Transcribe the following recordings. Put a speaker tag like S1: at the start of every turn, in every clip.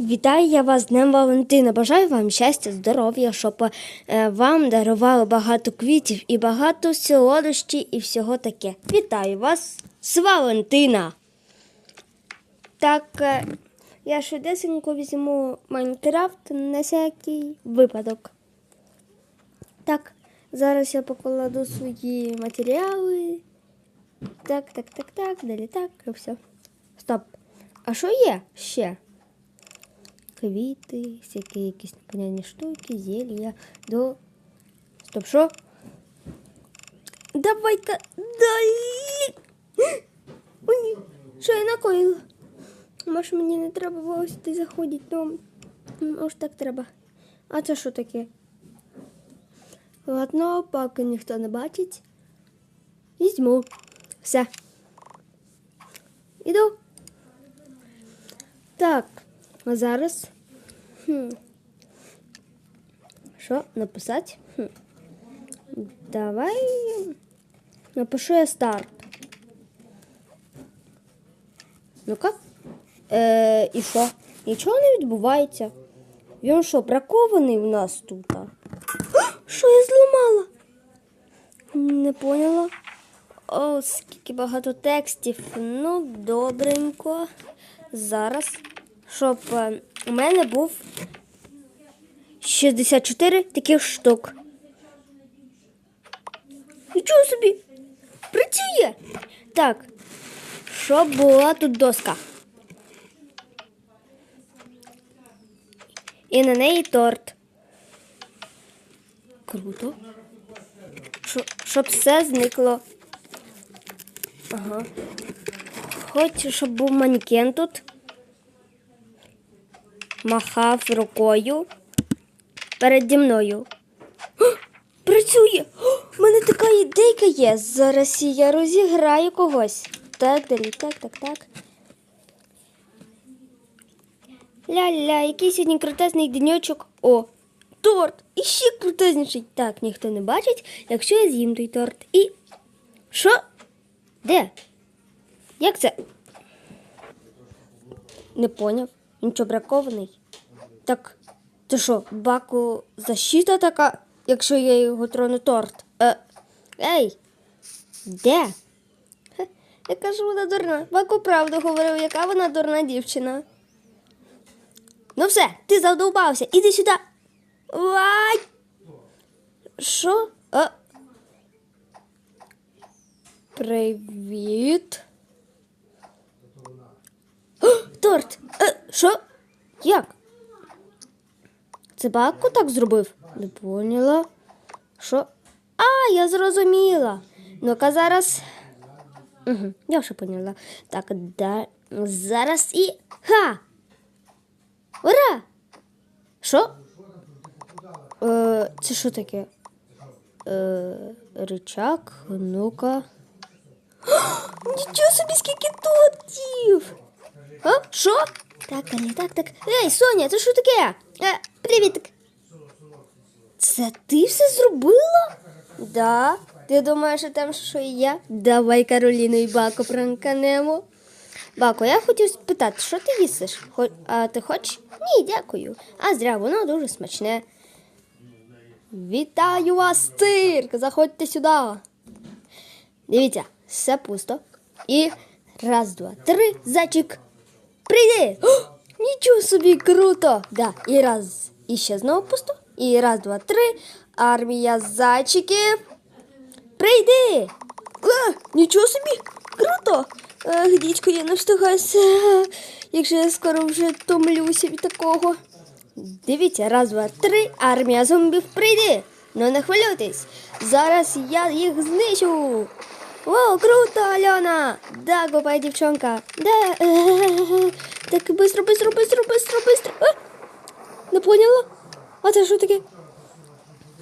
S1: Вітаю я вас з Днем Валентина. Бажаю вам щастя, здоров'я, щоб е, вам дарували багато квітів і багато солодощі і всього таке. Вітаю вас з Валентина. Так, е, я швидесенько візьму Майнкрафт на всякий випадок. Так, зараз я покладу свої матеріали. Так, так, так, так, далі так, і все. Стоп. А що є ще? Квіти, всякі якісь непонятні штуки, зелья, до. Стоп, що? Давай-ка далі. О, ні. Що я накоїла? Може мені не треба було сюди заходити, ну може так треба. А це що таке? Ладно, поки ніхто не бачить. Візьму. Все. Іду. Так, А зараз. Хм. Що написати? Хм. Давай напишу я старт. Ну-ка. Е, і що? Нічого не відбувається. Він що, бракований у нас тут? Що я зламала? Не поняла. О, скільки багато текстів. Ну, добренько. Зараз, щоб е, у мене був 64 таких штук. Нічого собі. Працює. Так. Щоб була тут доска. І на неї торт. Круто. Щоб все зникло. Ага. Хочу, щоб був манекен тут. Махав рукою переді мною. Працює! У мене така ідейка є. Зараз я розіграю когось. Так, далі, так, так, так. Ля-ля, який сьогодні крутезний денечок. О, торт! І ще крутезніший. Так, ніхто не бачить, якщо я з'їм той торт. І. Що? Де? Як це? Не поняв. Він що бракований? Так, це що, баку защита така, якщо я його трону торт? Е, ей! Де? Хе, я кажу, вона дурна. Баку правду говорив, яка вона дурна дівчина. Ну все, ти задовбався. Іди сюди. Вай! Що? А? Привіт. О, торт! Що? Як? Це Баку так зробив? Не поняла. Що? А, я зрозуміла. Ну-ка зараз. Угу, я вже поняла. Так, да. Зараз і. Ха! Ура! Що? Е, це що таке? Е, рычаг, ну-ка. Нічого собі, скільки тортів! А? Що? Так, Аня, так, так. Ей, Соня, це що таке? Е, привіт. Це ти все зробила? Да. Ти думаєш, що там що і я? Давай Кароліну і Бако пранканемо. Бако, я хотів спитати, що ти їсиш? Хо- А ти хочеш? Ні, дякую. А зря, воно дуже смачне. Вітаю вас, цирк! Заходьте сюди. Дивіться, все пусто. І раз, два, три, зайчик. Прийди! О, нічого собі круто! Да, і раз, і ще знову пусто. І раз, два, три. Армія зайчиків. Прийди! А, нічого собі! Круто! Ах, дідько, я не встигаюся, якщо я скоро вже втомлюся від такого. Дивіться, раз, два, три, армія зомбів прийде. Ну не хвилюйтесь. Зараз я їх знищу. Вау, круто, Альона! Да, купай, дівчонка. Да. Так, быстро, быстро, быстро, быстро, быстро. А? Не поняла? А це що таке?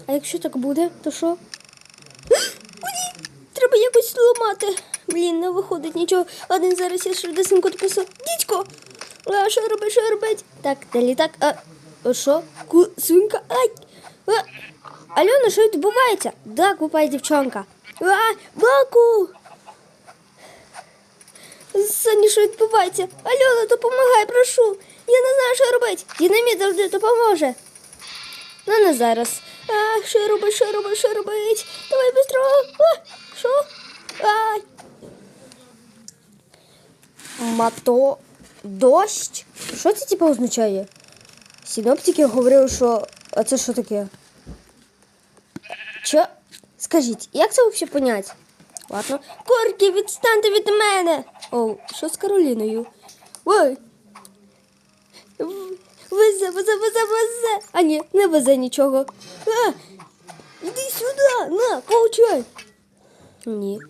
S1: А якщо так буде, то що? О, ні! Треба якось зламати. Блін, не виходить нічого. Ладно, зараз я швидесенько допису. Дідько! А, що робить, що робить? Так, далі так. А, а що? Ку, свинка? Ай! А, Альона, що відбувається? Да, купай, дівчонка. А, баку! Сані, що відбувається? Альона, допомагай, прошу. Я не знаю, що робити. Динаміт завжди допоможе. Ну, не зараз. А, що робить, що робить, що робить? Давай бистро. А, що? Ай. Мато дощ? Що це типу означає? Синоптики говорили, що. А це що таке? Що? Скажіть, як це взагалі понять? Ладно. Корки, відстаньте від мене! О, що з Кароліною? Ой. Везе, везе, везе, везе. А ні, не везе нічого. А, іди сюди, на, получай. Ні.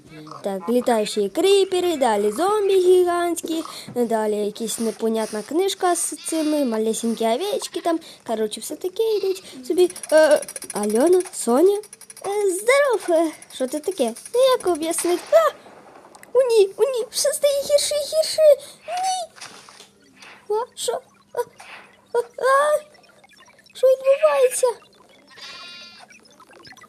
S1: Так, літаючі кріпери, далі зомбі гігантські, далі якась непонятна книжка з цими, малесенькі овечки там. Коротше, все таке йдуть собі. Е, Альона, Соня. Е, здоров, е, що це таке? Ну, Як об'яснити? А! О, ні, о, ні, все стає гірше і гірше. Ні. А, що? А, а, а, що відбувається?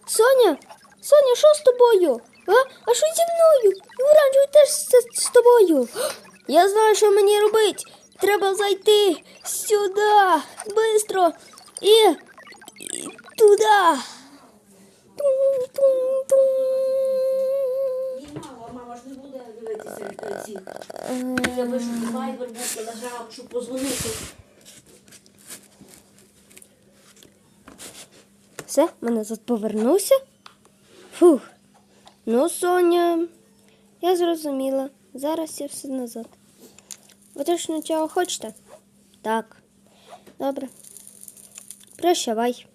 S1: Соня, Соня, що з тобою? А? А що зі мною? І оранжевий теж з, з тобою. Я знаю, що мені робити. Треба зайти сюди, швидко. І, і туди.
S2: Мама, ж не буде дивитися ці. Я пишу вайбер, був телеграм, щоб позвонити.
S1: Все, мене назад повернувся. Фух. Ну, Соня, я зрозуміла. Зараз я все назад. Ви точно чого хочете? Так. Добре. Прощавай.